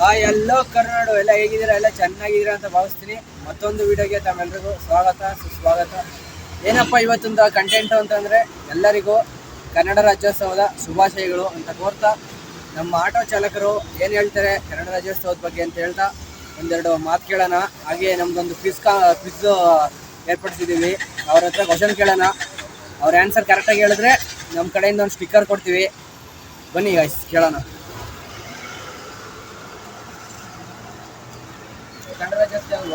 ಆ, ಎಲ್ಲೋ ಕರ್ನಾಡು, ಎಲ್ಲ ಹೇಗಿದ್ದೀರಾ? ಎಲ್ಲ ಚೆನ್ನಾಗಿದ್ದೀರಾ ಅಂತ ಭಾವಿಸ್ತೀನಿ. ಮತ್ತೊಂದು ವಿಡಿಯೋಗೆ ತಮ್ಮೆಲ್ರಿಗೂ ಸ್ವಾಗತ, ಸುಸ್ವಾಗತ. ಏನಪ್ಪ ಇವತ್ತೊಂದು ಕಂಟೆಂಟು ಅಂತಂದ್ರೆ ಎಲ್ಲರಿಗೂ ಕನ್ನಡ ರಾಜ್ಯೋತ್ಸವದ ಶುಭಾಶಯಗಳು ಅಂತ ಕೋರ್ತಾ ನಮ್ಮ ಆಟೋ ಚಾಲಕರು ಏನು ಹೇಳ್ತಾರೆ ಕನ್ನಡ ರಾಜ್ಯೋತ್ಸವದ ಬಗ್ಗೆ ಅಂತ ಹೇಳ್ತಾ ಒಂದೆರಡು ಮಾತು ಕೇಳೋಣ. ಹಾಗೆ ನಮ್ದೊಂದು ಕ್ವಿಸ್ ಕಾ ಕ್ವಿಸ್ ಏರ್ಪಡಿಸಿದ್ದೀವಿ. ಅವ್ರ ಹತ್ರ ಕ್ವಶನ್ ಕೇಳೋಣ. ಅವ್ರ ಆನ್ಸರ್ ಕರೆಕ್ಟಾಗಿ ಹೇಳಿದ್ರೆ ನಮ್ಮ ಕಡೆಯಿಂದ ಒಂದು ಸ್ಟಿಕ್ಕರ್ ಕೊಡ್ತೀವಿ. ಬನ್ನಿ ಗಾಯ್ಸ್ ಕೇಳೋಣ. ಕನ್ನಡ ರಾಜ್ಯೋತ್ಸವ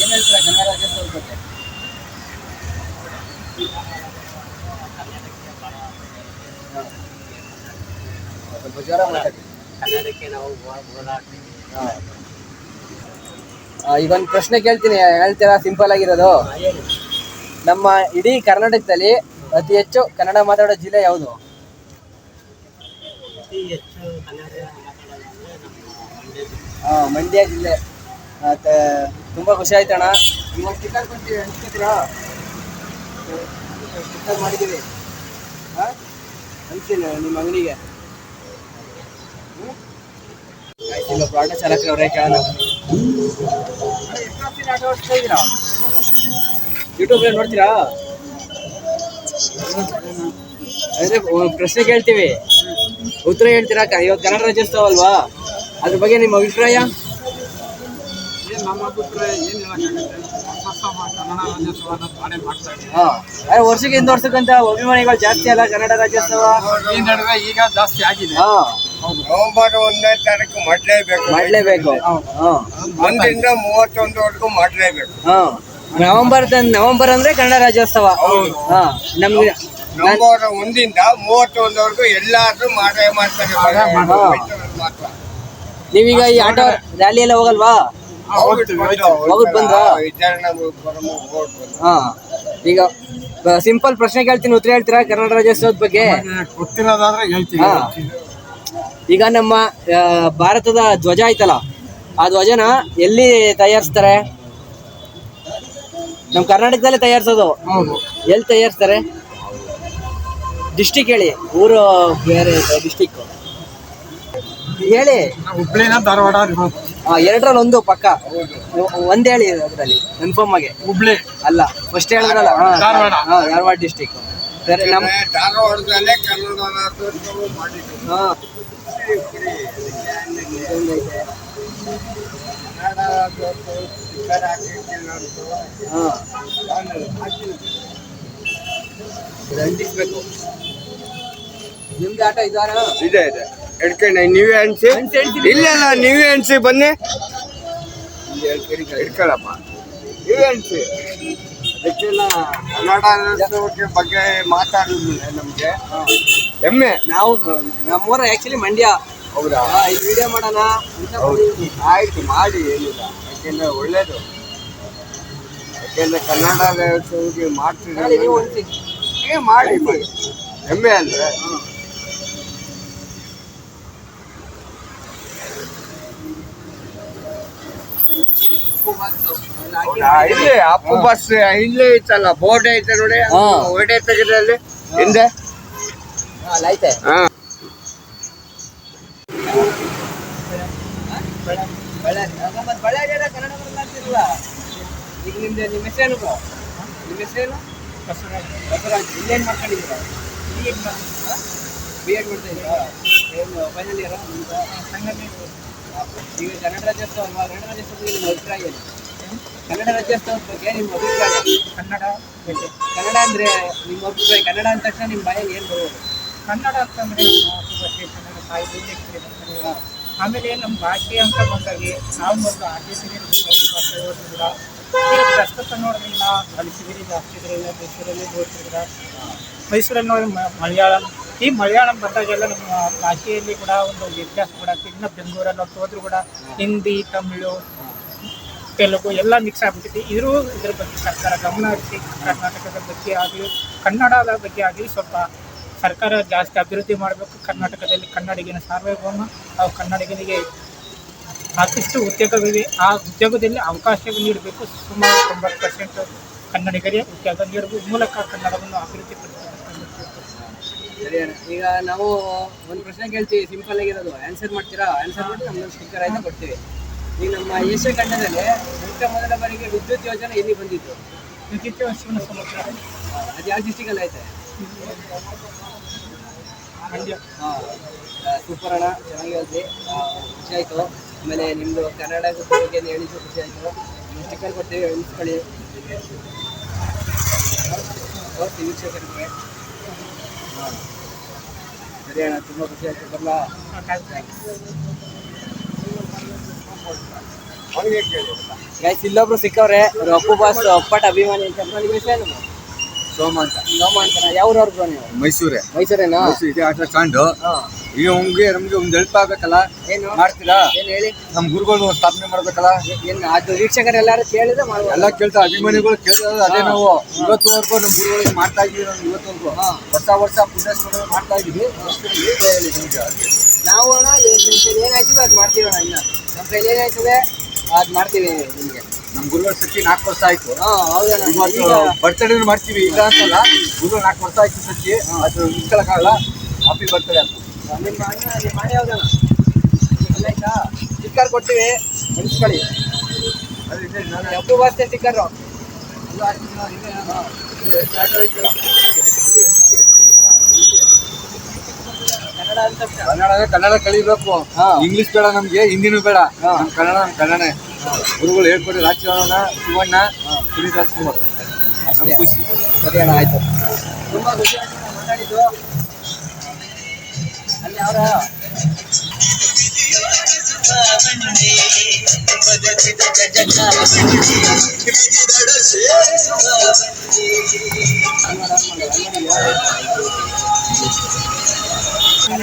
ಏನ್ ಹೇಳ್ತೀರಾ ಕನ್ನಡ ರಾಜ್ಯೋತ್ಸವದ ಬಗ್ಗೆ? ಸ್ವಲ್ಪ ಜೋರ ಮಾತಾಡಿ ಕನ್ನಡಕ್ಕೆ ನಾವು ಹಾ. ಆ, ಈಗ ಒಂದು ಪ್ರಶ್ನೆ ಕೇಳ್ತೀನಿ ಹೇಳ್ತೀರಾ? ಸಿಂಪಲ್ ಆಗಿರೋದು. ನಮ್ಮ ಇಡೀ ಕರ್ನಾಟಕದಲ್ಲಿ ಅತಿ ಹೆಚ್ಚು ಕನ್ನಡ ಮಾತಾಡೋ ಜಿಲ್ಲೆ ಯಾವುದು? ಅತಿ ಹೆಚ್ಚು ಕನ್ನಡ ಮಾತಾಡೋದಂದ್ರೆ ಮಂಡ್ಯ ಜಿಲ್ಲೆ. ತುಂಬ ಖುಷಿ ಆಯ್ತಣ್ಣ ಇವಾಗ ಚಿಕನ್ ಕೊಡ್ತೀವಿ ಸ್ಟಿಕ್ಕರ್ ಮಾಡಿದ್ದೀವಿ. ಹಾ? ನಿಮ್ಮ ಅಂಗಡಿಗೆ ಆಯ್ತು ಇಲ್ಲೊಬ್ರು ಆಟೋ ಚಾಲಕರು ಅವರೇ ಕೇಳೋಣ. ಆಟೋ ಓಡಿಸ್ತಾ ಇದ್ದೀರಾ ಯೂಟ್ಯೂಬ್ ನೋಡ್ತೀರಾ? ಅದೇ ಪ್ರಶ್ನೆ ಕೇಳ್ತೀವಿ. ಉತ್ತರ ಹೇಳ್ತೀರಾ? ಇವತ್ತು ಕನ್ನಡ ರಾಜ್ಯೋತ್ಸವ ಅಲ್ವಾ? ಅದ್ರ ಬಗ್ಗೆ ನಿಮ್ಮ ಅಭಿಪ್ರಾಯ? ಏನ್ ನಮ್ಮ ಅಭಿಪ್ರಾಯ ಏನ್ ಹೇಳಕ್ಕಾಗತ್ತೆ ಹೊಸ ಕನ್ನಡ ರಾಜ್ಯೋತ್ಸವನ ಮಾಡೇ ಮಾಡ್ತಾ ಇದ್ದೀವಿ. ಹಾ. ಅದೇ ವರ್ಷಕ್ಕೆ ಇಂದ ವರ್ಷಕ್ಕಂತ ಅಭಿಮಾನಿಗಳು ಜಾಸ್ತಿ ಅಲ್ಲ ಕನ್ನಡ ರಾಜ್ಯೋತ್ಸವ? ಈ ನಡುವೆ ಈಗ ಜಾಸ್ತಿ ಆಗಿದೆ. ನವೆಂಬರ್ ಒಂದನೇ ತಾರೀಕು ಮಾಡಲೇಬೇಕು. ಮಾಡಲೇಬೇಕು. ಹಾ. ಒಂದರಿಂದ ಮೂವತ್ತೊಂದವರೆಗೂ ಮಾಡಲೇಬೇಕು. ಹಾ. ನವೆಂಬರ್ ನವೆಂಬರ್ ಅಂದ್ರೆ ಕನ್ನಡ ರಾಜ್ಯೋತ್ಸವ. ಹಾ. ನಮ್ಗೆ ನವೆಂಬರ್ ಒಂದಿಂದ ಮೂವತ್ತೊಂದವರೆಗೂ ಎಲ್ಲಾದ್ರೂ ಮಾಡೇ ಮಾಡ್ತಾರೆ. ನೀವೀಗ ಈ ಆಟೋ ರ್ಯಾಲಿ ಎಲ್ಲ ಹೋಗಲ್ವಾ? ಬಂದ್ರಾ? ಹಾ ಈಗ ಸಿಂಪಲ್ ಪ್ರಶ್ನೆ ಕೇಳ್ತೀನಿ ಉತ್ತರ ಹೇಳ್ತೀರಾ ಕನ್ನಡ ರಾಜ್ಯೋತ್ಸವದ ಬಗ್ಗೆ? ಗೊತ್ತಿರೋದಾದ್ರೆ ಹೇಳ್ತೀವಿ. ಹಾ. ಈಗ ನಮ್ಮ ಭಾರತದ ಧ್ವಜ ಐತಲ್ಲ ಆ ಧ್ವಜನ ಎಲ್ಲಿ ತಯಾರಿಸ್ತಾರೆ? ನಮ್ಮ ಕರ್ನಾಟಕದಲ್ಲಿ ತಯಾರಿಸೋದು. ಹೌದು. ಎಲ್ಲಿ ತಯಾರಿಸ್ತಾರೆ? ಡಿಸ್ಟಿಕ್ ಹೇಳಿ. ಊರು ಬೇರೆ ಡಿಸ್ಟಿಕ್ ಹೇಳಿ. ಹುಬ್ಳಿನ ಧಾರವಾಡ ಇರೋದು. ಆ, ಎರಡರಲ್ಲಿ ಒಂದು ಪಕ್ಕ. ಒಂದ್ ಹೇಳಿ ಅದರಲ್ಲಿ ಕನ್ಫರ್ಮ್ ಆಗಿ. ಹುಬ್ಳಿ. ಅಲ್ಲ ಫಸ್ಟ್ ಹೇಳಿದ್ರಲ್ಲ. ಹಾ, ಧಾರವಾಡ. ಧಾರವಾಡ. ಡಿಸ್ಟಿಕ್ ಸರಿ ನಮ್ಮ ಧಾರವಾಡದಲ್ಲೇ ಕನ್ನಡ ಅಂಟಿಸ್ಬೇಕು ನಿಮ್ಗೆ ಆಟೋ ಇದಾರ? ಇದೆ ಇದೆ. ಹಿಡ್ಕೊಂಡು ನೀವೇ ಅನ್ಸಿ? ಇಲ್ಲ ನೀವೇ ಅನ್ಸಿ ಬನ್ನಿ. ಹಿಡ್ಕೊಳಪ್ಪ ನೀವೇ ಅನ್ಸಿ. ಅದಕ್ಕೆಲ್ಲ ಕನ್ನಡ ಬಗ್ಗೆ ಮಾತಾಡಿದ್ಮೇಲೆ ನಮ್ಗೆ. ಹೆಮ್ಮೆ ನಾವು ನಮ್ಮೂರ ಆಕ್ಚುಲಿ ಮಂಡ್ಯ. ಹೌದಾ? ಇದು ವಿಡಿಯೋ ಮಾಡೋಣ ಅಂತ ಆಯ್ತು ಮಾಡಿ ಏನಿಲ್ಲ. ಯಾಕೆಂದ್ರೆ ಒಳ್ಳೇದು. ಯಾಕೆಂದ್ರೆ ಕನ್ನಡ ರಾಜ್ಯೋತ್ಸವಕ್ಕೆ ಹೇಳಿ ನೀವು ಒಂದ್ಸಿ. ಏ ಮಾಡಿ ಮಾಡಿ. ಹೆಮ್ಮೆ ಅಂದ್ರೆ? ಹೌದಾ? ಇಲ್ಲಿ ಅಪ್ಪು ಬಸ್ ಇಲ್ಲಿ ಐತಲ್ಲ ಬೋರ್ಡ್ ಐತೆ ನೋಡಿ ಓಡೇ ಹೊಡೆ ತೆಗೆದ್ರಲ್ಲಿ ಹಿಂದೆ. ಈಗ ನಿಮ್ದು ನಿಮ್ಮ ಹೆಸರೇನು? ನಿಮ್ಮ ಹೆಸರೇನು ಬಸವರಾಜ್. ಇಲ್ಲೇನು ಮಾಡ್ಕೊಂಡಿದ್ದೀರಾ? ಬಿ ಎಡ್ ಮಾಡ್ತಾ ಇದ್ದೀರಾ? ಏನು ಫೈನಲ್ ಇಯರ್ ಈಗ ಕನ್ನಡ ರಾಜ್ಯೋತ್ಸವ ಕನ್ನಡ ರಾಜ್ಯೋತ್ಸವ ನಿಮ್ಮ ಅಭಿಪ್ರಾಯ ಏನು? ಕನ್ನಡ ರಾಜ್ಯೋತ್ಸವದ ಬಗ್ಗೆ ನಿಮ್ಮ ಅಭಿಪ್ರಾಯ? ಕನ್ನಡ ಕನ್ನಡ ಅಂದರೆ ನಿಮ್ಮ ಅಭಿಪ್ರಾಯ, ಕನ್ನಡ ಅಂದ ತಕ್ಷಣ ನಿಮ್ಮ ಬಾಯಲ್ಲಿ ಏನು ಬರೋದು? ಕನ್ನಡ ಅಂತಂದರೆ ಮಾತೃಭಾಷೆ ಕನ್ನಡ ತಾಯಿ ಬೋಧನೆ ಹಾ. ಆಮೇಲೆ ನಮ್ಮ ಭಾಷೆ ಅಂತ ಬಂದಾಗೆ ನಾವು ಒಂದು ಓದಿದ್ರ ಈಗ ಪ್ರಸ್ತುತ ನೋಡಿದ್ರೆ ಅಳಿಸಿದಿರಿ ಜಾಸ್ತಿ ಜಾಸ್ತಿದ್ರಲ್ಲ ಮೈಸೂರಲ್ಲಿ ಓದ್ತಿದ್ರ ಮೈಸೂರಲ್ಲಿ ನೋಡಿ ಮಲಯಾಳಂ. ಈ ಮಲಯಾಳಂ ಬಂದಾಗೆಲ್ಲ ನಮ್ಮ ಭಾಷೆಯಲ್ಲಿ ಕೂಡ ಒಂದು ವ್ಯತ್ಯಾಸ ಕೂಡ, ಇನ್ನು ಬೆಂಗಳೂರಲ್ಲಿ ಹೋದ್ರು ಕೂಡ ಹಿಂದಿ, ತಮಿಳು ತೆಲುಗು ಎಲ್ಲ ಮಿಕ್ಸ್ ಆಗ್ಬಿಟ್ಟಿದೆ. ಇದ್ರೂ ಇದ್ರ ಬಗ್ಗೆ ಸರ್ಕಾರ ಗಮನ ಹರಿಸಿ, ಕರ್ನಾಟಕದ ಬಗ್ಗೆ ಆಗಲಿ, ಕನ್ನಡದ ಬಗ್ಗೆ ಆಗಲಿ ಸ್ವಲ್ಪ ಸರ್ಕಾರ ಜಾಸ್ತಿ ಅಭಿವೃದ್ಧಿ ಮಾಡಬೇಕು. ಕರ್ನಾಟಕದಲ್ಲಿ ಕನ್ನಡಿಗನ ಸಾರ್ವಭೌಮ ನಾವು ಕನ್ನಡಿಗನಿಗೆ ಸಾಕಷ್ಟು ಉದ್ಯೋಗವಿದೆ ಆ ಉದ್ಯೋಗದಲ್ಲಿ ಅವಕಾಶ ನೀಡಬೇಕು. ಸುಮಾರು ತೊಂಬತ್ತು ಪರ್ಸೆಂಟ್ ಕನ್ನಡಿಗರಿಗೆ ಉದ್ಯೋಗ ನೀಡುವ ಮೂಲಕ ಕನ್ನಡವನ್ನು ಅಭಿವೃದ್ಧಿ ಈಗ ನಾವು ಒಂದು ಪ್ರಶ್ನೆ ಕೇಳ್ತೀವಿ. ಸಿಂಪಲ್ ಆಗಿರೋದು ಆನ್ಸರ್ ಮಾಡ್ತೀರಾ? ಆನ್ಸರ್ ಮಾಡಿ ನಮ್ಮ ಸ್ಟಿಕ್ಕರ್ ಆಯ್ತು ಕೊಡ್ತೀವಿ. ಈಗ ನಮ್ಮ ಏಷ್ಯಾ ಖಂಡದಲ್ಲಿ ಮೊಟ್ಟ ಮೊದಲ ಬಾರಿಗೆ ವಿದ್ಯುತ್ ಯೋಜನೆ ಎಲ್ಲಿ ಬಂದಿತ್ತು? ವಿದ್ಯುತ್ ಶಿವನ ಸಮುದ್ರ ಅದು ಯಾವ ಡಿಸ್ಟಿಕಲ್ಲಿ ಐತೆ? ಮಂಡ್ಯ. ಸೂಪರ್ ಅಣ್ಣ ಚೆನ್ನಾಗಿ ಹೇಳ್ತಿ ಖುಷಿ ಆಯಿತು. ಆಮೇಲೆ ನಿಮ್ಮದು ಕನ್ನಡ ಬಗ್ಗೆ ಹೇಳಿದ್ದು ಖುಷಿ ಆಯಿತು. ಸ್ಟಿಕ್ಕರ್ ಕೊಡ್ತೀವಿ ಉಳಿಸ್ಕೊಳ್ಳಿ ವೀಕ್ಷಕರಿಗೆ. ಹಾಂ. ಸರಿ ಅಣ್ಣ ತುಂಬ ಖುಷಿ ಆಯಿತು. ಬರಲಾ? ಗೈಸ್ ಇಲ್ಲೊಬ್ರು ಸಿಕ್ಕವ್ರೆ ಅವ್ರು ಅಪ್ಪು ಬಾಸ್ ಅಪ್ಪಟ ಅಭಿಮಾನಿ ಅಂತ ನನಗೆ ಹೆಸರೇನು ಸೋಮ ಅಂತ. ಸೋಮ ಯಾವ್ರವ್ರು ಬ್ರೋ ನೀವು? ಮೈಸೂರೇ. ಮೈಸೂರೇನಾ? ಮೈಸೂರು ಇದೆ ಆಟ ಸ್ಟ್ಯಾಂಡು ಹಾಂ. ಈಗ ನಮ್ಗೆ ನಮ್ಗೆ ಒಂದು ಹೆಲ್ಪ್ ಆಗ್ಬೇಕಲ್ಲ? ಏನು? ಮಾಡ್ತೀರಾ? ಏನು ಹೇಳಿ? ನಮ್ಮ ಗುರುಗಳು ಸ್ಥಾಪನೆ ಮಾಡ್ಬೇಕಲ್ಲ? ಏನು ಅದು ವೀಕ್ಷಕರೆಲ್ಲರೂ ಕೇಳಿದ್ರೆ ಮಾಡ್ಬೋದು. ಎಲ್ಲ ಕೇಳ್ತಾ ಅಭಿಮಾನಿಗಳು ಕೇಳಿದ್ರೆ ಅದೇ ನಾವು ಇವತ್ತುವರೆಗೂ ನಮ್ಮ ಗುರುಗಳಿಗೆ ಮಾಡ್ತಾ ಇದೀವಿ ನಾವು ಇವತ್ತುವರೆಗೂ ಹೊಸ ವರ್ಷ ವರ್ಷ ಪುಣ್ಯಸ್ಮರಣೆ ಮಾಡ್ತಾ ಇದೀವಿ. ಅಷ್ಟರಲ್ಲಿ ಹೇಳಿ ನಿಮ್ಗೆ. ನಾವು ಅಣ್ಣ ಏನಾಯ್ತದೆ ಅದು ಮಾಡ್ತೀವಿ ಅಣ್ಣ ಇನ್ನ. ನಮ್ಮ ಕೈಲಿ ಏನಾಯ್ತದೆ ಅದು ಮಾಡ್ತೀವಿ ನಿಮಗೆ. ನಮ್ಮ ಗುರುಗಳ ಸತಿ ನಾಲ್ಕು ವರ್ಷ ಆಯ್ತು. ಬರ್ತಡೇ ಮಾಡ್ತೀವಿ ಇಲ್ಲ ಅಂತಲ್ಲ ಗುರುಗಳು ನಾಲ್ಕು ವರ್ಷ ಆಯ್ತು ಸತಿ ಅದು ನಿಂತ್ಕೊಳಕ್ಕಾಗಲ್ಲ ಹ್ಯಾಪಿ ಬರ್ತಡೇ ಅಂತ. ನಿಮ್ಮ ಅಣ್ಣ ನಿಮ್ಮ ಮನೆ ಯಾವ್ದಣ್ಣ ಆಯ್ತಾ? ಸ್ಟಿಕ್ಕರ್ ಕೊಡ್ತೀವಿ ಅನಿಸ್ಕೊಳ್ಳಿ ಅಪ್ಪು ಬಾಸ್ತೆ ಸ್ಟಿಕ್ಕರು ಅಂತ ತಕ್ಷಣ ಕನ್ನಡ ಕನ್ನಡ ಕಲಿಬೇಕು. ಹಾ. ಇಂಗ್ಲಿಷ್ ಬೇಡ ನಮ್ಗೆ ಹಿಂದಿನೂ ಬೇಡ. ಕನ್ನಡ ನಮ್ ಕನ್ನಡ ನಮ್ ಕನ್ನಡನೇ. ಗುರುಗಳು ಹೇಳ್ಕೊಡಿ ರಾಜಕಾರಣ ಶಿವಣ್ಣ ಪುನೀತ್ ರಾಜ್ಕುಮಾರ್. ಖುಷಿ ಸರಿ ಅಣ್ಣ ಆಯ್ತು. ತುಂಬಾ ಖುಷಿ ಮಾತಾಡಿದ್ದು. ಅಲ್ಲಿ ಅವರ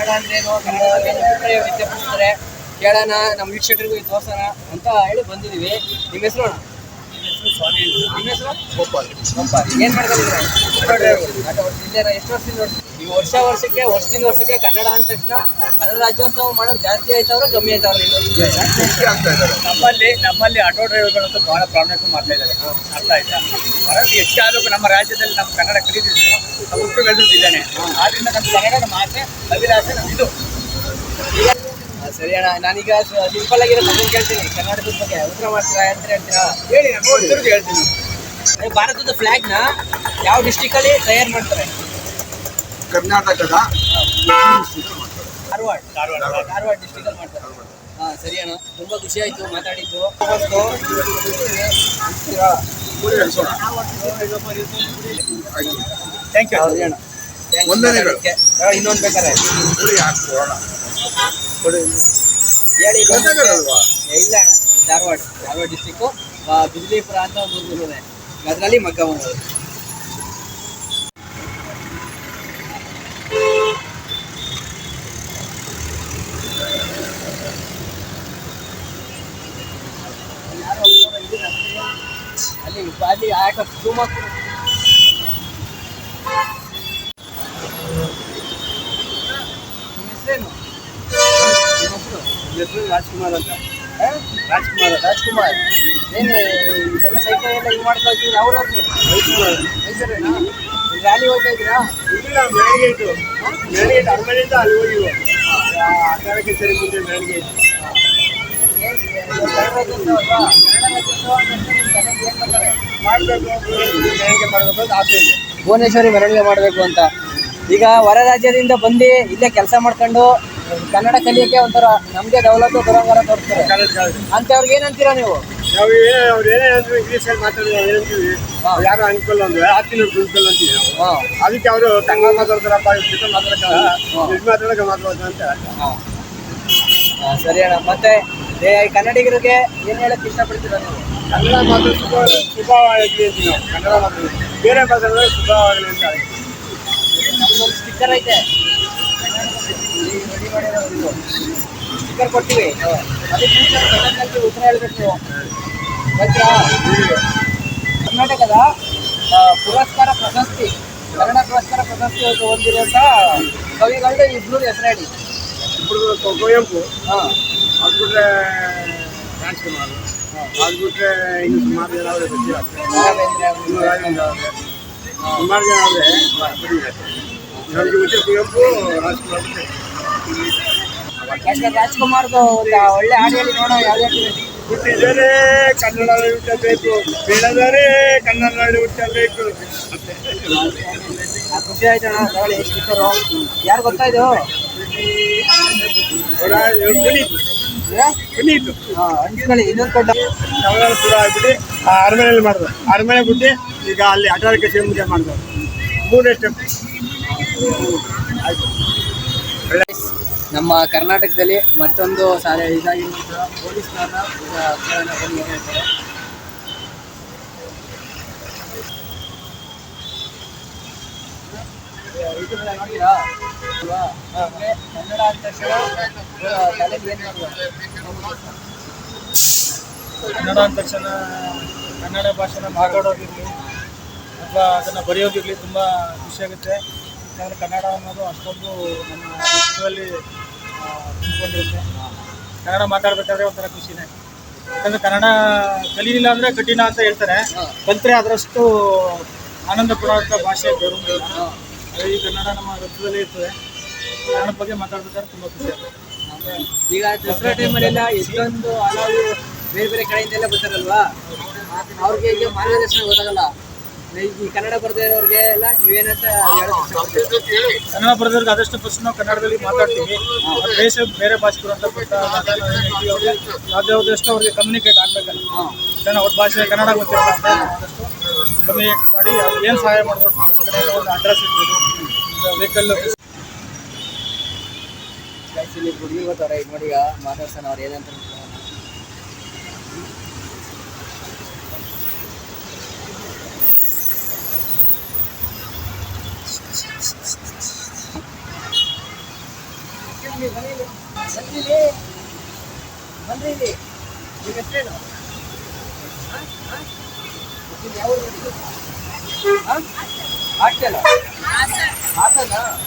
ಕನ್ನಡ ಅಂದ್ರೇನು ಕನ್ನಡದಲ್ಲಿ ಅಭಿಪ್ರಾಯ ವ್ಯಕ್ತಪಡಿಸ್ತಾರೆ ಕೇಳೋಣ ನಮ್ಮ ವೀಕ್ಷಕರಿಗೂ ತೋರ್ಸೋಣ ಅಂತ ಹೇಳಿ ಬಂದಿದ್ದೀವಿ. ನಿಮ್ಮ ಹೆಸರು ಅಣ್ಣ? ನಿಮ್ಮ ಹೆಸರು ಗೋಪಾಲ್. ಗೋಪಾಲ್. ಏನು ಮಾಡ್ಕೊಂಡಿದ್ದೀರಾ ಆಟೋ ಡ್ರೈವರ್ ಇದ್ದೀರಾ? ಎಷ್ಟು ವರ್ಷದಿಂದ ನೀವು ವರ್ಷ ವರ್ಷಕ್ಕೆ ವರ್ಷದಿಂದ ವರ್ಷಕ್ಕೆ ಕನ್ನಡ ಅಂದ ತಕ್ಷಣ ಕನ್ನಡ ರಾಜ್ಯೋತ್ಸವ ಮಾಡೋದು ಜಾಸ್ತಿ ಆಯ್ತವ್ರ ಕಮ್ಮಿ ಆಯ್ತವ್ರೆ ನಮ್ಮಲ್ಲಿ ನಮ್ಮಲ್ಲಿ ಆಟೋ ಡ್ರೈವರ್ಗಳಂತೂ ಬಹಳ ಪ್ರಾಬ್ಲಮ್ ಮಾಡ್ತಾ ಇದ್ದಾರೆ. ಅರ್ಥ ಆಯ್ತಾ? ಹೆಚ್ಚಾದರೂ ನಮ್ಮ ರಾಜ್ಯದಲ್ಲಿ ನಮ್ಮ ಕನ್ನಡ ಕಲಿತಿದ್ರು ನಾವು ಹುಟ್ಟು ಬೆಳೆದಿದ್ದಾನೆ ಆದ್ರಿಂದ ನಮ್ಮ ಕನ್ನಡದ ಮಾತೆ ಅಭಿಲಾಷೆ ನಮ್ಮಿದು ಸರಿ ಅಣ್ಣ ನಾನೀಗ ಸಿಂಪಲ್ ಆಗಿರೋ ಕ್ವಶನ್ ಕೇಳ್ತೀನಿ. ಕರ್ನಾಟಕದ ಬಗ್ಗೆ ಉತ್ತರ ಮಾಡ್ತೀರಾ ಅಂತ ಹೇಳ್ತೀರಾ? ಹೇಳಿ ನಾನು ತಿರುಗಿ ಹೇಳ್ತೀನಿ. ಭಾರತದ ಫ್ಲಾಗ್ನ ಯಾವ ಡಿಸ್ಟಿಕಲ್ಲಿ ತಯಾರು ಮಾಡ್ತಾರೆ? ಕರ್ನಾಟಕದ ಧಾರವಾಡ. ಧಾರವಾಡ. ಧಾರವಾಡ ಡಿಸ್ಟಿಕಲ್ಲಿ ಮಾಡ್ತಾರೆ. ಹಾಂ ಸರಿ ಅಣ್ಣ. ತುಂಬ ಖುಷಿ ಆಯಿತು ಮಾತಾಡಿದ್ದು. ಥ್ಯಾಂಕ್ ಯು ವಂದನೆಗಳು. ಇನ್ನೊಂದು ಬೇಕಾರೆ ಹೇಳಿ ಇಲ್ಲ ಧಾರವಾಡ ಧಾರವಾಡ ಡಿಸ್ಟಿಕ್ಕು ಬಿಜಲಿಪುರ ಅಂತ ಒಂದು ಅದರಲ್ಲಿ ಮಗ್ಗ ಒಂದು ಅಲ್ಲಿ ಅಲ್ಲಿ ಆಟ zoom ಹಾಕ್ಬಿಡು. ನಿಮ್ಮ ಹೆಸರೇನು ನಿಮ್ಮ ರಾಜ್ಕುಮಾರ್ ಅಂತ ರಾಜ್ಕುಮಾರ್ ರಾಜ್ಕುಮಾರ್ ಏನೇ ಇದೆಲ್ಲ ಸೈಕಲ್ ಎಲ್ಲ ಇದು ಮಾಡ್ತಾ ಇದ್ದೀವಿ ಯಾವ್ರವ್ರು ಮೈಸೂರು ಮೈಸೂರೇನಾ ರ್ಯಾಲಿ ಹೋಗ್ತಾ ಇದ್ದೀರಾ ಇಲ್ಲ ಮೆರಳಿಗೆ ಮೆರಳಿಗೆ ಅರಮನೆಯಿಂದ ಅಲ್ಲಿ ಹೋಗಿವು ಅಕಾರಕ್ಕೆ ಸರಿ ಮುಂದೆ ಏನ್ ಮಾಡ್ತಾರೆ? ಮಾಡಬೇಕು ಮೆರಳಿಗೆ ಮಾಡಬೇಕು ಅಂತ ಆಸೆ ಇದೆ ಭುವನೇಶ್ವರಿ ಮೆರವಣಿಗೆ ಮಾಡಬೇಕು ಅಂತ. ಈಗ ಹೊರ ರಾಜ್ಯದಿಂದ ಬಂದು ಇಲ್ಲೇ ಕೆಲಸ ಮಾಡ್ಕೊಂಡು ಕನ್ನಡ ಕಲಿಯಕ್ಕೆ ಒಂಥರ ನಮಗೆ ಡೆವಲಪ್ ಬರೋಂಗಾರ ತೋರಿಸ್ತಾರೆ. ಅಂತ ಅವ್ರಿಗೆ ಅಂತವ್ರಿಗೆ ಏನಂತೀರಾ ನೀವು ನಾವು ಅವ್ರು ಏನೇ ಅಂದ್ರು ಇಂಗ್ಲೀಷಲ್ಲಿ ಮಾತಾಡಿದ್ರೆ ಏನಂತೀವಿ. ಯಾರು ಅನ್ಕೊಲ್ಲ ಅಂದ್ರೆ ಹತ್ತಿನ ಪ್ರಿನ್ಸಿಪಲ್ ಅಂತೀವಿ ನಾವು. ಅದಕ್ಕೆ ಅವರು ಕನ್ನಡ ಮಾತಾಡ್ತಾರಪ್ಪ ಇಷ್ಟು ಮಾತಾಡಕ್ಕಲ್ಲ. ಮಾತಾಡಕ್ಕೆ ಮಾತಾಡೋದು ಅಂತ. ಸರಿ ಅಣ್ಣ. ಮತ್ತೆ ಕನ್ನಡಿಗರಿಗೆ ಏನ್ ಹೇಳಕ್ ಇಷ್ಟಪಡ್ತೀರಾ ನೀವು? ಕನ್ನಡ ಮಾತ್ರ ಶುಭ ಶುಭವಾಗಲಿ ಅಂತೀವಿ ನಾವು. ಕನ್ನಡ ಮಾತು ಬೇರೆ ಮಾತಾಡಿದ್ರೆ ಶುಭವಾಗಲಿ ಅಂತ ನಮ್ದೊಂದು ಸ್ಟಿಕ್ಕರ್ ಐತೆ. ರೆಡಿ ಮಾಡಿರೋ ಸ್ಟಿಕ್ಕರ್ ಕೊಟ್ಟಿವಿ ಅದಕ್ಕೆ ಕನ್ನಡದಲ್ಲಿ ಉತ್ತರ ಹೇಳ್ಬೇಕು. ನೀವು ಗೊತ್ತಾ? ಕರ್ನಾಟಕದ ಪುರಸ್ಕಾರ ಪ್ರಶಸ್ತಿ ಕನ್ನಡ ಪುರಸ್ಕಾರ ಪ್ರಶಸ್ತಿ ಹೊಂದಿರುವಂತ ಕವಿಗಳು ಇಬ್ರು ಹೆಸರು ಹೇಳಿ ಇಬ್ಬರು ಕುವೆಂಪು ಹಾಂ. ಅದು ಬಿಟ್ಟರೆ ರಾಜ್ಕುಮಾರ್. ಅದು ಇನ್ನು ಸುಮಾರು ಜನ ಅವರೇ ಗೊತ್ತಿಲ್ಲ ರಾಘವೇಂದ್ರ ಅವ್ರು. ಇನ್ನು ರಾಘವೇಂದ್ರ ಅವರೇ ಸುಮಾರು ಜನ ಅವರೇ ಕುವೆಂಪು ರಾಜ್ಕುಮಾರ್ ರಾಜ್ಕುಮಾರ್ದು ಒಂದು ಒಳ್ಳೆ ಆಡಿಯಲ್ಲಿ ಹೇಳಿ ನೋಡೋ ಯಾವ್ದು ಹುಟ್ಟಿದರೆ ಕನ್ನಡ ಹುಟ್ಟಬೇಕು ಬೆಳೆದರೆ ಕನ್ನಡ ಹುಟ್ಟಬೇಕು ಅಷ್ಟೇ. ಆ, ಖುಷಿ ಆಯ್ತು ಅಣ್ಣ ತಗೊಳ್ಳಿ ಸ್ಟಿಕ್ಕರು ಯಾರು ಗೊತ್ತಾಯ್ತು ಪುನೀತ್ ಇನ್ನೊಂದು ಶುರು ಆಗ್ಬಿಟ್ಟು ಆ ಅರಮನೆಯಲ್ಲಿ ಮಾಡಿದ್ರು ಅರಮನೆ ಬಿಟ್ಟು ಈಗ ಅಲ್ಲಿ ಅಟಾರಿಕೆ ಸೇವೆ ಮಾಡಿದ್ರು ಮೂರನೇ ಸ್ಟೆಪ್ ನಮ್ಮ ಕರ್ನಾಟಕದಲ್ಲಿ ಮತ್ತೊಂದು ಸಾಲ ಈಗ ಪೊಲೀಸ್ನವ್ರನ್ನ ಈಗ ಕೇಳೋಣ ಬನ್ನಿ ಏನ್ ಹೇಳ್ತಾರೆ ಯೂಟ್ಯೂಬ್ನಲ್ಲಿ ನೋಡಿರಾ ಅಲ್ವಾ? ನಮ್ಗೆ ಕನ್ನಡ ಅಂದ ಕನ್ನಡ ಕನ್ನಡ ಭಾಷೆನ ಮಾತಾಡೋದಿರಲಿ ಅಥವಾ ಅದನ್ನು ಬರೆಯೋದಿರಲಿ ತುಂಬ ಖುಷಿ ಆಗುತ್ತೆ. ಯಾಕಂದರೆ ಕನ್ನಡ ಅನ್ನೋದು ಅಷ್ಟೊಂದು ನಮ್ಮ ವಿಶ್ವದಲ್ಲಿ ತುಂಬಿಕೊಂಡಿರುತ್ತೆ. ಕನ್ನಡ ಮಾತಾಡ್ಬೇಕಾದ್ರೆ ಒಂಥರ ಖುಷಿನೇ. ಯಾಕಂದರೆ ಕನ್ನಡ ಕಲೀಲಿಲ್ಲ ಅಂದರೆ ಕಠಿಣ ಅಂತ ಹೇಳ್ತಾರೆ. ಕಲಿತ್ರೆ ಅದರಷ್ಟು ಆನಂದ ಕೊಡುವಂಥ ಭಾಷೆ ಬೇರೊಂದಿಲ್ಲ ಈ ಕನ್ನಡ ನಮ್ಮ ರಕ್ತದಲ್ಲೇ ಇರ್ತದೆ. ಕನ್ನಡದ ಬಗ್ಗೆ ಮಾತಾಡ್ಬೇಕಾದ್ರೆ ತುಂಬ ಖುಷಿ ಆಗುತ್ತೆ. ಈಗ ದಸರಾ ಟೈಮಲ್ಲೆಲ್ಲ ಎಷ್ಟೊಂದು ಹಲವು ಬೇರೆ ಬೇರೆ ಕಡೆಯಿಂದ ಎಲ್ಲ ಬರ್ತಾರಲ್ವಾ? ಅವ್ರಿಗೆ ಈಗ ಮಾರ್ಗದರ್ಶನ ಗೊತ್ತಾಗಲ್ಲ. ಈ- ಕನ್ನಡ ಬರದೇ ಇರೋರಿಗೆ ಎಲ್ಲ ನೀವೇನಂತ ಕನ್ನಡ ಬರೆದವ್ರಿಗೆ ಆದಷ್ಟು ಫಸ್ಟ್ ನಾವು ಕನ್ನಡದಲ್ಲಿ ಮಾತಾಡ್ತೀವಿ. ದೇಶ ಬೇರೆ ಭಾಷೆಗಳು ಅಂತ ಹೇಳ್ತೀವಿ ಅವ್ರಿಗೆ ಕಮ್ಯುನಿಕೇಟ್ ಆಗ್ಬೇಕಲ್ಲ. ಅವ್ರ ಭಾಷೆ ಕನ್ನಡ ಗೊತ್ತಿರಲ್ಲ. ಅಂತ ಕಮ್ಯುನಿಕೇಟ್ ಮಾಡಿ ಅವ್ರಿಗೆ ಏನು ಸಹಾಯ ಮಾಡ್ಬೋದು ಒಂದು ಅಡ್ರೆಸ್ ಇರ್ಬೋದು ವೆಹಿಕಲ್ ಇಲ್ಲಿ ಹುಡುಗಿ ಬರ್ತಾರೆ ಈಗ ನೋಡಿ ಈಗ ಮಾತಾಡ್ಸೋಣ ಅವ್ರು ಏನಂತ ಬಂದ್ರಿ ಬನ್ನಿ ಇಲ್ಲಿ. ಬನ್ನಿ ಇಲ್ಲಿ. ಬನ್ನಿ ಇಲ್ಲಿ. ನಿಮ್ಮ ಹೆಸ್ರೇನು? ಹ? ಹ? ಇದು ಯಾವ ಊರು ನಿಮ್ದು? ಹ?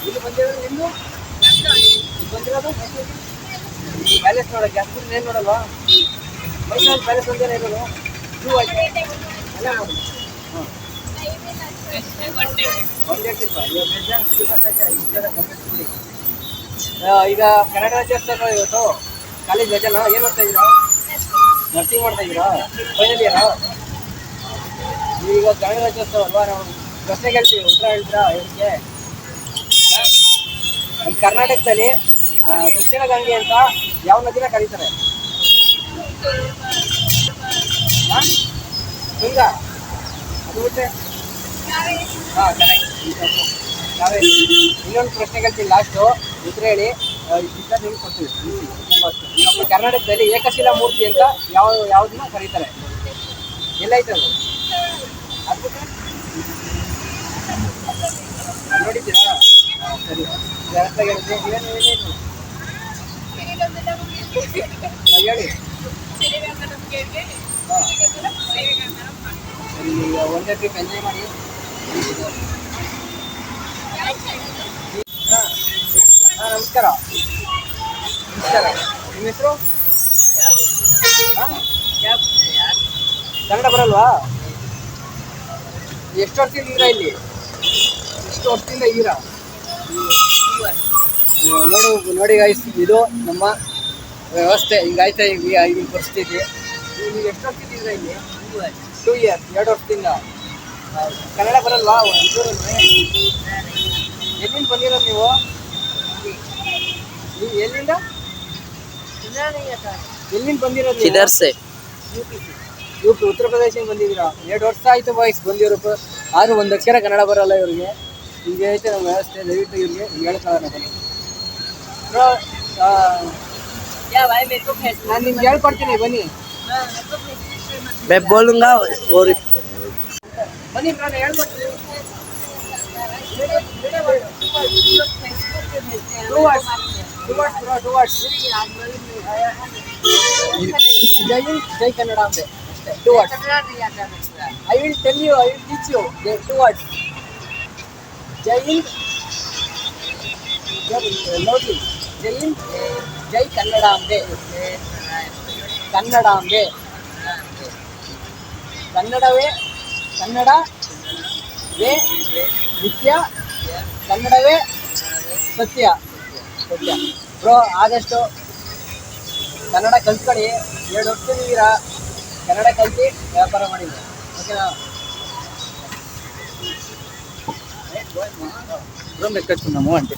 ಇಲ್ಲಿ ಬಂದಿರೋದು ನಿಮ್ಮದು ಬಂದಿರೋದು ಏನು ಇರೋದು ಈಗ ಕನ್ನಡ ರಾಜ್ಯೋತ್ಸವ ಇವತ್ತು. ಕಾಲೇಜ್ ರಜೆನಾ ಏನು ಮಾಡ್ತಾ ಇದ್ದೀರಾ? ನರ್ಸಿಂಗ್ ಮಾಡ್ತಾ ಇದ್ದೀರಾ? ಫೈನಲ್ ಇಯರಾ ಈಗ ಗಣರಾಜ್ಯೋತ್ಸವ ರಾಜ್ಯೋತ್ಸವ ಅಲ್ವಾ ನಾವು ಪ್ರಶ್ನೆ ಕೇಳ್ತೀವಿ, ಉತ್ತರ ಹೇಳ್ತೀರಾ ಇದಕ್ಕೆ ನಮ್ಮ ಕರ್ನಾಟಕದಲ್ಲಿ ದಕ್ಷಿಣ ಗಂಗೆ ಅಂತ ಯಾವ ನದಿನ ಕರೀತಾರೆ? ತುಂಗ? ಅದು ಬಿಟ್ಟರೆ ಹಾಂ ಕರೆಕ್ಟ್ ಕಾವೇರಿ ಇನ್ನೊಂದು ಪ್ರಶ್ನೆ ಕೇಳ್ತೀನಿ ಲಾಸ್ಟು ಉತ್ತರ ಹೇಳಿ. ಇದನ್ನ ನಿಮ್ಗೆ ಕೊಡ್ತೀವಿ ನಮ್ಮ ಕರ್ನಾಟಕದಲ್ಲಿ ಏಕಶಿಲಾ ಮೂರ್ತಿ ಅಂತ ಯಾವ ಯಾವ್ದನ್ನ ಕರೀತಾರೆ? ಎಲ್ಲ ಐತೆ ಅದು ಬಿಟ್ರೆ? ಅದ್ ನೋಡಿದ್ದೀರಾ ಹಾಂ, ಸರಿ ಕರೆಕ್ಟಾಗಿ ಹೇಳಿದ್ರಿ ಏನು ಏನೇನು ಹಾಂ, ಹೇಳಿ ಹಾಂ ಸರಿ ಈಗ ಒಂದೇ ಟ್ರಿಪ್ ಎಂಜಾಯ್ ಮಾಡಿ ಹಾಂ ಹಾಂ ನಮಸ್ಕಾರ ನಮಸ್ಕಾರ ನಿಮ್ಮ ಹೆಸರು ಹಾಂ ಕನ್ನಡ ಬರಲ್ವಾ ಎಷ್ಟು ವರ್ಷದಿಂದ ಇರ ಇಲ್ಲಿ? ಎಷ್ಟು ವರ್ಷದಿಂದ ಈರ ನೋಡು ನೋಡಿ ಗಾಯ್ಸ್ ಇದು ನಮ್ಮ ವ್ಯವಸ್ಥೆ. ಹಿಂಗಾಯ್ತಾ ಈಗ ಈಗಿನ ಪರಿಸ್ಥಿತಿ. ನೀವು ಎಷ್ಟು ವರ್ಷದಿಂದ ಇರ ಇಲ್ಲಿ? ಟೂ ಇಯರ್ಸ್ ಎರಡು ವರ್ಷದಿಂದ. ಕನ್ನಡ ಬರಲ್ವಾ? ಎಲ್ಲಿಂದ ಬಂದಿರೋದು ನೀವು? ನೀವು ಎಲ್ಲಿಂದ? ಎಲ್ಲಿಂದ ಬಂದಿರೋದು ಯು ಸಿ ಇವ್ರು ಉತ್ತರ ಪ್ರದೇಶಕ್ಕೆ ಬಂದಿದ್ದೀರಾ? ಎರಡು ವರ್ಷ ಆಯಿತು ಬಾಯ್ಸ್ ಬಂದಿರೋದು. ಆದರೂ ಒಂದು ಅಕ್ಷರ ಕನ್ನಡ ಬರಲ್ಲ ಇವರಿಗೆ. ಹಿಂಗೆ ಐತೆ ನಮ್ಮ ವ್ಯವಸ್ಥೆ ದಯವಿಟ್ಟು ಇವ್ರಿಗೆ ಹೇಳ್ತಾರೆ ನಾನು ನಿಮ್ಗೆ ಹೇಳ್ಕೊಡ್ತೀನಿ ಬನ್ನಿ. ಬೋಲುಂಗ ಓರಿ. ಬನ್ನಿ ಹೇಳ್ಕೊಡ್ತೀನಿ. ಜೈ ಜೈ ಕನ್ನಡ ಅಂತೆ ಅಷ್ಟೇ two words I will tell you I will teach you two words ಜೈ ಹಿಂದ್ ನೋಡಿ ಜೈ ಹಿಂದ್ ಜೈ ಕನ್ನಡ ಅಂದೆ ಕನ್ನಡಾಂಬೆ ಕನ್ನಡವೇ ಕನ್ನಡ ವೇ ನಿತ್ಯ ಕನ್ನಡವೇ ಸತ್ಯ ಸತ್ಯ ಬ್ರೋ ಆದಷ್ಟು ಕನ್ನಡ ಕಲ್ತ್ಕೊಳ್ಳಿ ಎರಡು ವರ್ಷದಿದ್ದೀರಾ ಕನ್ನಡ ಕಲ್ತಿ ವ್ಯಾಪಾರ ಮಾಡಿದ್ದೆ ಓಕೆನಾ? ನಮ್ಮ ಅಂತೆ.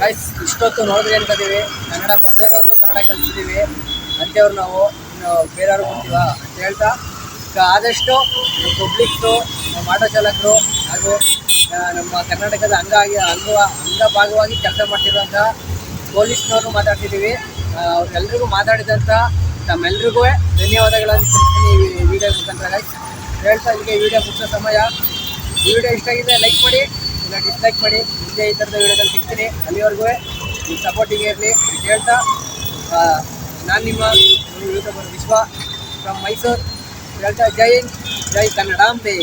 ಗೈಸ್ ಇಷ್ಟೊತ್ತು ನೋಡಿದ್ರಿ ಅನ್ಕೋತೀವಿ ಕನ್ನಡ ಬರ್ದಿರೋರ್ಗೂ ಕನ್ನಡ ಕಲಿಸಿದ್ದೀವಿ ಅಂತೇವ್ರು ನಾವು. ಇನ್ನು ಬೇರೆಯವ್ರು ಕೊಡ್ತೀವ ಅಂತ ಹೇಳ್ತಾ. ಈಗ ಆದಷ್ಟು ಪಬ್ಲಿಕ್ಸು ನಮ್ಮ ಆಟೋ ಚಾಲಕರು ಹಾಗೂ ನಮ್ಮ ಕರ್ನಾಟಕದ ಅಂಗ ಆಗಿ ಅಂಗ ಅಂಗ ಭಾಗವಾಗಿ ಕೆಲಸ ಮಾಡ್ತಿರುವಂಥ ಪೊಲೀಸ್ನವ್ರು ಮಾತಾಡ್ತಿದ್ದೀವಿ. ಎಲ್ರಿಗೂ ಮಾತಾಡಿದಂಥ ತಮ್ಮೆಲ್ರಿಗೂ ಧನ್ಯವಾದಗಳನ್ನು ತಿಳಿಸ್ತೀನಿ ಈ ವಿಡಿಯೋ ಮುಖಾಂತರ ಲೈಕ್ ಹೇಳ್ತಾ ಇದಕ್ಕೆ ವಿಡಿಯೋ ಮುಗಿಸೋ ಸಮಯ. ಈ ವಿಡಿಯೋ ಇಷ್ಟ ಆಗಿದೆ ಲೈಕ್ ಮಾಡಿ, ಇಲ್ಲ ಡಿಸ್ಲೈಕ್ ಮಾಡಿ ಮುಂದೆ ಈ ಥರದ ವಿಡಿಯೋದಲ್ಲಿ ಸಿಗ್ತೀನಿ ಅಲ್ಲಿವರೆಗೂ. ನಿಮ್ಮ ಸಪೋರ್ಟಿಗೆ ಇರಲಿ ಹೇಳ್ತಾ ನಾನು ನಿಮ್ಮ ಯೂಟ್ಯೂಬರ್ ವಿಶ್ವ ಫ್ರಮ್ ಮೈಸೂರು ಹೇಳ್ತಾ, ಜೈ ಹಿಂದ್, ಜೈ ಕನ್ನಡಾಂಬೆ